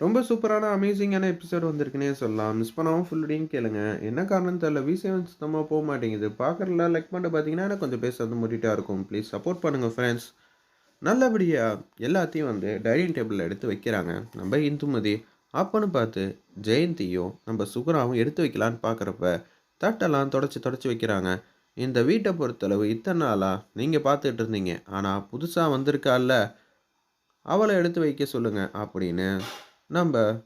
ரொம்ப சூப்பரான, அமேசிங்கான எபிசோட் வந்திருக்குன்னே சொல்லலாம். மிஸ் பண்ணாம ஃபுல்லோடையும் கேளுங்க. என்ன காரணம்னு தெரியல. வி7 சுத்தமாக போக மாட்டேங்குது. பார்க்குறதுல லைக் பண்ணிட்டு பார்த்தீங்கன்னா, எனக்கு கொஞ்சம் பேச வந்து மூடிட்டா இருக்கும். ப்ளீஸ் சப்போர்ட் பண்ணுங்கள் ஃப்ரெண்ட்ஸ். நல்லபடியாக எல்லாத்தையும் வந்து டைனிங் டேபிளில் எடுத்து வைக்கிறாங்க. நம்ம இந்துமதி. அப்பன்னு பார்த்து ஜெயந்தியும், நம்ம சுகுணாவும் எடுத்து வைக்கலான்னு பார்க்குறப்ப, தட்டெல்லாம் தொடச்சி தொடச்சி வைக்கிறாங்க. இந்த வீட்டை பொறுத்தளவு இத்தனை நாளாக நீங்கள் பார்த்துட்டு இருந்தீங்க. ஆனால் புதுசாக வந்திருக்கால்ல, அவளை எடுத்து வைக்க சொல்லுங்கள் அப்படின்னு நம்ம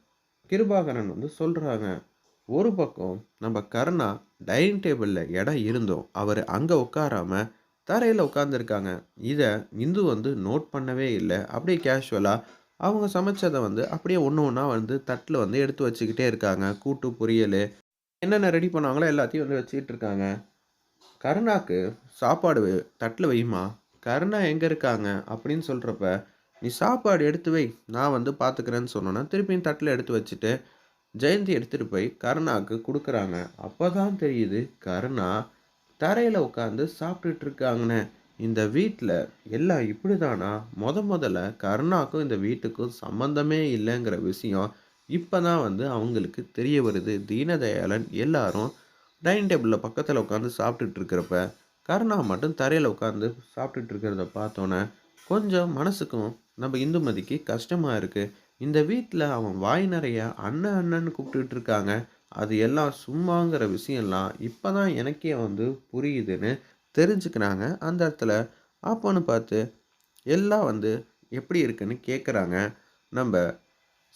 கிருபாகரன் வந்து சொல்கிறாங்க ஒரு பக்கம் நம்ம கருணா டைனிங் டேபிளில் இடம் இருந்தோம் அவர் அங்கே உட்காராம தரையில் உட்காந்துருக்காங்க இதை இந்து வந்து நோட் பண்ணவே இல்லை அப்படியே கேஷுவலாக அவங்க சமைச்சதை வந்து அப்படியே ஒன்று ஒன்றா வந்து தட்டில் வந்து எடுத்து வச்சுக்கிட்டே இருக்காங்க. கூட்டு, பொரியலு என்னென்ன ரெடி பண்ணாங்களோ எல்லாத்தையும் வந்து வச்சுக்கிட்டு இருக்காங்க. கருணாக்கு சாப்பாடு தட்டில் வையுமா வைம்மா. கருணா எங்கே இருக்காங்க? அப்படின்னு சொல்கிறப்ப நீ சாப்பாடு எடுத்து வை. நான் வந்து பார்த்துக்கிறேன்னு சொன்னோன்னா திருப்பியும் தட்டில் எடுத்து வச்சுட்டு, ஜெயந்தி எடுத்துகிட்டு போய் கர்ணாவுக்கு கொடுக்குறாங்க அப்போ தான் தெரியுது, கருணா தரையில் உட்காந்து சாப்பிட்டுட்டு இருக்காங்கன்னு. இந்த வீட்டில் எல்லாம் இப்படிதானா? முத முதல்ல கருணாக்கும் இந்த வீட்டுக்கும் சம்மந்தமே இல்லைங்கிற விஷயம் இப்போ தான் வந்து அவங்களுக்கு தெரிய வருது. தீனதயாளன் எல்லாரும் டைனிங் டேபிளில் பக்கத்தில் உட்காந்து சாப்பிட்டுட்டு இருக்கிறப்ப, கருணா மட்டும் தரையில் உட்காந்து சாப்பிட்டுட்டு இருக்கிறத பார்த்தோன்னே கொஞ்சம் மனசுக்கும் நம்ம இந்துமதிக்கு கஷ்டமாக இருக்குது இந்த வீட்டில் அவன் வாய் நிறைய அண்ணன் அண்ணன்னு கூப்பிட்டுட்டு இருக்காங்க. அது எல்லாம் சும்மாங்கிற விஷயம்லாம் இப்போ தான் எனக்கே வந்து புரியுதுன்னு தெரிஞ்சுக்கிறாங்க. அந்த இடத்துல அப்போன்னு பார்த்து எல்லாம் வந்து எப்படி இருக்குன்னு கேட்குறாங்க. நம்ம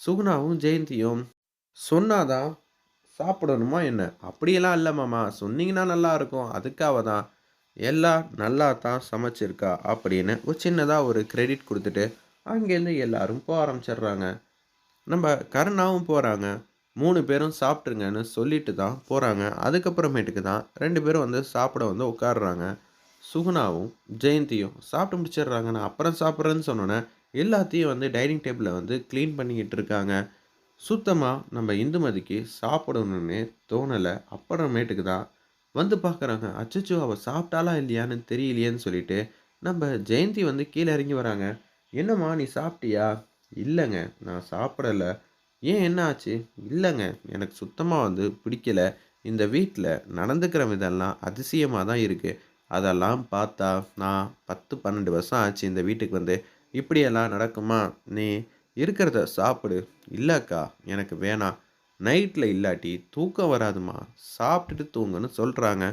சுகுணாவும், ஜெயந்தியும் சொன்னாதான் சாப்பிடணுமா என்ன? அப்படியெல்லாம் இல்ல மாமா. சொன்னீங்கன்னா நல்லா இருக்கும். அதுக்காக தான். எல்லாம் நல்லா தான் சமைச்சிருக்கா அப்படின்னு ஒரு சின்னதாக ஒரு கிரெடிட் கொடுத்துட்டு அங்கேருந்து எல்லாரும் போக ஆரம்பிச்சிடுறாங்க. நம்ம கருணாவும் போகிறாங்க மூணு பேரும் சாப்பிட்ருங்கன்னு சொல்லிட்டு தான் போகிறாங்க அதுக்கப்புறமேட்டுக்கு தான் ரெண்டு பேரும் வந்து சாப்பிட வந்து உட்காருறாங்க. சுகுணாவும், ஜெயந்தியும் சாப்பிட்டு முடிச்சிடுறாங்க. நான் அப்புறம் சாப்பிட்றேன்னு சொன்னோன்னே எல்லாத்தையும் வந்து டைனிங் டேபிளில் வந்து க்ளீன் பண்ணிக்கிட்டு இருக்காங்க. சுத்தமாக நம்ம இந்துமதிக்கு சாப்பிடணும்னே தோணல. அப்புறமேட்டுக்கு தான் வந்து பார்க்குறாங்க. அச்சச்சோ! அவள் சாப்பிட்டாலா இல்லையான்னு தெரியலையேன்னு சொல்லிட்டு, நம்ம ஜெயந்தி வந்து கீழே இறங்கி வராங்க. என்னம்மா நீ சாப்பிட்டியா? இல்லைங்க நான் சாப்பிடல. ஏன் என்ன ஆச்சு? இல்லைங்க எனக்கு சுத்தமாக வந்து பிடிக்கல. இந்த வீட்டில் நடந்துக்கிற விதெல்லாம் அதிசயமாக தான் இருக்குது அதெல்லாம் பார்த்தா நான் 10, 12 வருஷம் ஆச்சு இந்த வீட்டுக்கு வந்து. இப்படியெல்லாம் நடக்குமா? நீ இருக்கிறத சாப்பிடு. இல்லைக்கா எனக்கு வேணாம். நைட்டில் இல்லாட்டி தூக்கம் வராதும்மா. சாப்பிட்டுட்டு தூங்குன்னு சொல்கிறாங்க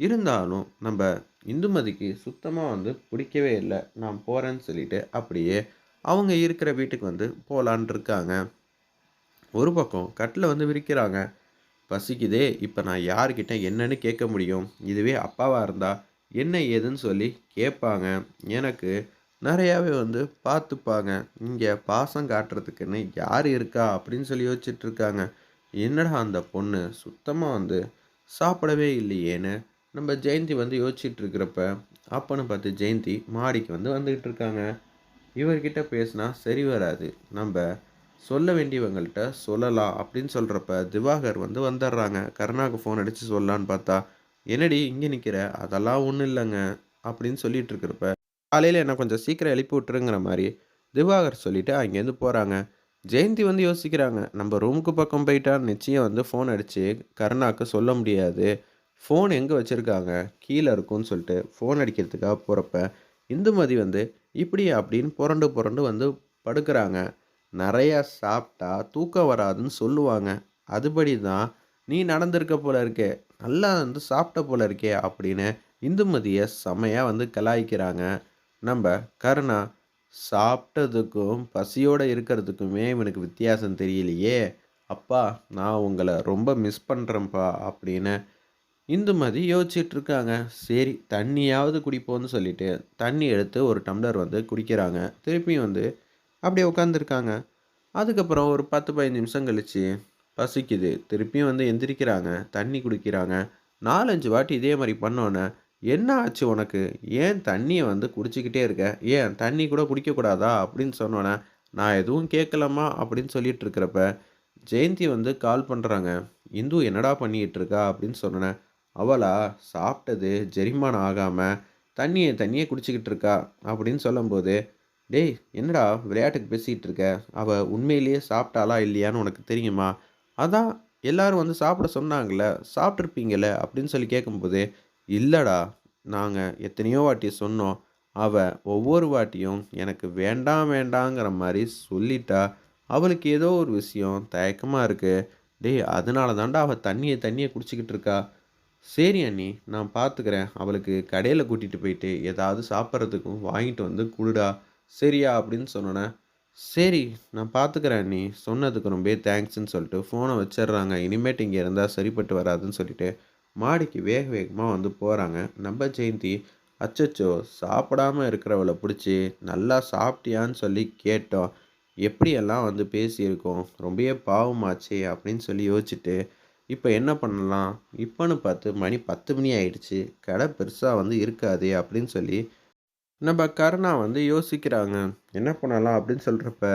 இருந்தாலும் நம்ம இந்துமதிக்கு சுத்தமாக வந்து பிடிக்கவே இல்லை நான் போகிறேன்னு சொல்லிட்டு, அப்படியே அவங்க இருக்கிற வீட்டுக்கு வந்து போகலான் இருக்காங்க. ஒரு பக்கம் கட்டில் வந்து விரிக்கிறாங்க. பசிக்குதே! இப்போ நான் யார்கிட்ட என்னன்னு கேட்க முடியும்? இதுவே அப்பாவாக இருந்தால் என்ன ஏதுன்னு சொல்லி கேட்பாங்க. எனக்கு நிறையாவே வந்து பார்த்துப்பாங்க. இங்கே பாசம் காட்டுறதுக்குன்னு யார் இருக்கா? அப்படின்னு சொல்லி யோசிச்சுட்ருக்காங்க என்னடா அந்த பொண்ணு சுத்தமாக வந்து சாப்பிடவே இல்லையேன்னு நம்ம ஜெயந்தி வந்து யோசிச்சுட்டு இருக்கிறப்ப, அப்பன்னு பார்த்து ஜெயந்தி மாடிக்கு வந்து வந்துக்கிட்டு இருக்காங்க. இவர்கிட்ட பேசினா சரி வராது. நம்ம சொல்ல வேண்டியவங்கள்ட்ட சொல்லலாம் அப்படின்னு சொல்கிறப்ப திவாகர் வந்து வந்துடுறாங்க. கருணாக்கு ஃபோன் அடித்து சொல்லலான்னு பார்த்தா, என்னடி இங்கே நிற்கிற அதெல்லாம் ஒன்றும் இல்லைங்க அப்படின்னு சொல்லிட்டு இருக்கிறப்ப, காலையில் என்ன கொஞ்சம் சீக்கிரம் எழுப்பி விட்டுருங்கிற மாதிரி திவாகர் சொல்லிவிட்டு அங்கேருந்து போகிறாங்க ஜெயந்தி வந்து யோசிக்கிறாங்க. நம்ம ரூமுக்கு பக்கம் போயிட்டா நிச்சயம் வந்து ஃபோன் அடித்து கருணாக்கு சொல்ல முடியாது. ஃபோன் எங்கே வச்சிருக்காங்க? கீழே இருக்கும்னு சொல்லிட்டு ஃபோன் அடிக்கிறதுக்காக போகிறப்ப இந்துமதி வந்து இப்படி அப்படின்னு புரண்டு புரண்டு வந்து படுக்கிறாங்க நிறையா சாப்பிட்டா தூக்கம் வராதுன்னு சொல்லுவாங்க. அதுபடி தான் நீ நடந்திருக்க போல இருக்கே. நல்லா வந்து சாப்பிட்ட போல இருக்கே அப்படின்னு இந்துமதியை செமையாக வந்து கலாய்க்கிறாங்க. நம்ம கருணா சாப்பிட்டதுக்கும், பசியோடு இருக்கிறதுக்குமே இவனுக்கு வித்தியாசம் தெரியலையே! அப்பா! நான் உங்களை ரொம்ப மிஸ் பண்ணுறேன்ப்பா அப்படின்னு இந்துமதி யோசிச்சுட்டு இருக்காங்க. சரி தண்ணியாவது குடிப்போம்னு சொல்லிட்டு, தண்ணி எடுத்து ஒரு டம்ளர் வந்து குடிக்கிறாங்க. திருப்பியும் வந்து அப்படியே உட்காந்துருக்காங்க. அதுக்கப்புறம் ஒரு 10, 15 நிமிஷம் கழிச்சு பசிக்குது. திருப்பியும் வந்து எந்திரிக்கிறாங்க. தண்ணி குடிக்கிறாங்க. 4, 5 வாட்டி இதே மாதிரி பண்ணோன்னே என்ன ஆச்சு உனக்கு? ஏன் தண்ணியை வந்து குடிச்சிக்கிட்டே இருக்க? ஏன் தண்ணி கூட குடிக்கக்கூடாதா? அப்படின்னு சொன்னோன்னே நான் எதுவும் கேட்கலாமா அப்படின்னு சொல்லிட்டு இருக்கிறப்ப, ஜெயந்தி வந்து கால் பண்ணுறாங்க இந்து என்னடா பண்ணிகிட்டு இருக்கா? அப்படின்னு சொன்னேன் அவளா சாப்பிட்டது ஜெரிமானம் ஆகாமல் தண்ணியை தண்ணியே குடிச்சிக்கிட்டு இருக்கா? அப்படின்னு சொல்லும்போது, டேய் என்னடா விளையாட்டுக்கு பேசிகிட்டு இருக்க? அவள் உண்மையிலேயே சாப்பிட்டாளா இல்லையான்னு உனக்கு தெரியுமா? அதான் எல்லாரும் வந்து சாப்பிட சொன்னாங்களே சாப்பிட்ருப்பீங்கள அப்படின்னு சொல்லி கேட்கும்போது இல்லைடா நாங்கள் எத்தனையோ வாட்டி சொன்னோம். அவள் ஒவ்வொரு வாட்டியும் எனக்கு வேண்டாம் வேண்டாங்கிற மாதிரி சொல்லிட்டா. அவளுக்கு ஏதோ ஒரு விஷயம் தயக்கமாக இருக்குது டேய் அதனால தாண்டா அவள் தண்ணியை தண்ணியை குடிச்சிக்கிட்டு இருக்கா? சரி அண்ணி நான் பார்த்துக்கிறேன் அவளுக்கு கடையில் கூட்டிகிட்டு போயிட்டு ஏதாவது சாப்பிட்றதுக்கும் வாங்கிட்டு வந்து குடுடா. சரியா அப்படின்னு சொன்னோன்னே சரி நான் பார்த்துக்கிறேன் அண்ணி. சொன்னதுக்கு ரொம்ப தேங்க்ஸ்ன்னு சொல்லிட்டு ஃபோனை வச்சிடுறாங்க. இனிமேட்டு இங்கே இருந்தால் சரிப்பட்டு வராதுன்னு சொல்லிட்டு மாடிக்கு வேக வேகமாக வந்து போகிறாங்க நம்ம ஜெயந்தி அச்சச்சோ சாப்பிடாம இருக்கிறவளை பிடிச்சி நல்லா சாப்பிட்டியான்னு சொல்லி கேட்டோம். எப்படியெல்லாம் வந்து பேசியிருக்கோம்? ரொம்பவே பாவமாச்சே அப்படின்னு சொல்லி யோசிச்சுட்டு இப்போ என்ன பண்ணலாம்? இப்போன்னு பார்த்து மணி பத்து மணி ஆயிடுச்சு. கடை பெருசாக வந்து இருக்காது அப்படின்னு சொல்லி நம்ம கருணா வந்து யோசிக்கிறாங்க. என்ன பண்ணலாம் அப்படின்னு சொல்கிறப்ப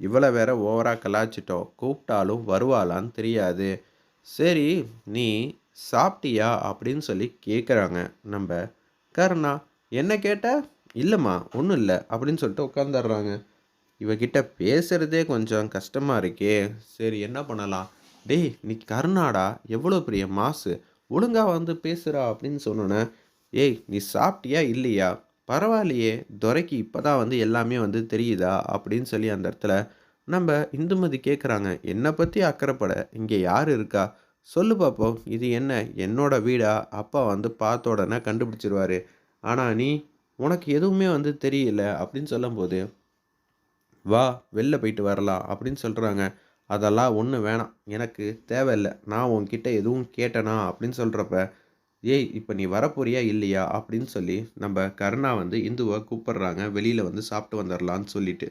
இவ்வளோ வேற ஓவராக கலாச்சிட்டோம் கூப்பிட்டாலும் வருவாளான்னு தெரியாது. சரி நீ சாப்பிட்டியா அப்படின்னு சொல்லி கேட்குறாங்க நம்ம கருணா என்ன கேட்ட? இல்லைம்மா ஒன்றும் இல்லை அப்படின்னு சொல்லிட்டு உட்காந்துடுறாங்க இவகிட்ட பேசுகிறதே கொஞ்சம் கஷ்டமாக இருக்கே. சரி என்ன பண்ணலாம்? டேய் நீ கருணாடா எவ்வளோ பெரிய மாசு. ஒழுங்காக வந்து பேசுகிறா அப்படின்னு சொன்னோன்னே ஏய் நீ சாப்பிட்டியா இல்லையா? பரவாயில்லையே துரைக்கு இப்போ தான் வந்து எல்லாமே வந்து தெரியுதா? அப்படின்னு சொல்லி அந்த இடத்துல நம்ம இந்துமதி கேட்குறாங்க என்னை பற்றி அக்கறைப்பட? இங்கே யார் இருக்கா? சொல்லு பார்ப்போம் இது என்ன? என்னோட வீடா? அப்பா வந்து பார்த்த உடனே கண்டுபிடிச்சிருவாரு. ஆனால் நீ உனக்கு எதுவுமே வந்து தெரியல? அப்படின்னு சொல்லும்போது வா வெளில போயிட்டு வரலாம். அப்படின்னு சொல்கிறாங்க அதெல்லாம் ஒன்று வேணாம். எனக்கு தேவையில்லை. நான் உன்கிட்ட எதுவும் கேட்டேனா? அப்படின்னு சொல்கிறப்ப ஏய் இப்போ நீ வரப்போறியா இல்லையா? அப்படின்னு சொல்லி நம்ம கருணா வந்து இந்துவை கூப்பிட்றாங்க. வெளியில் வந்து சாப்பிட்டு வந்துடலான்னு சொல்லிட்டு.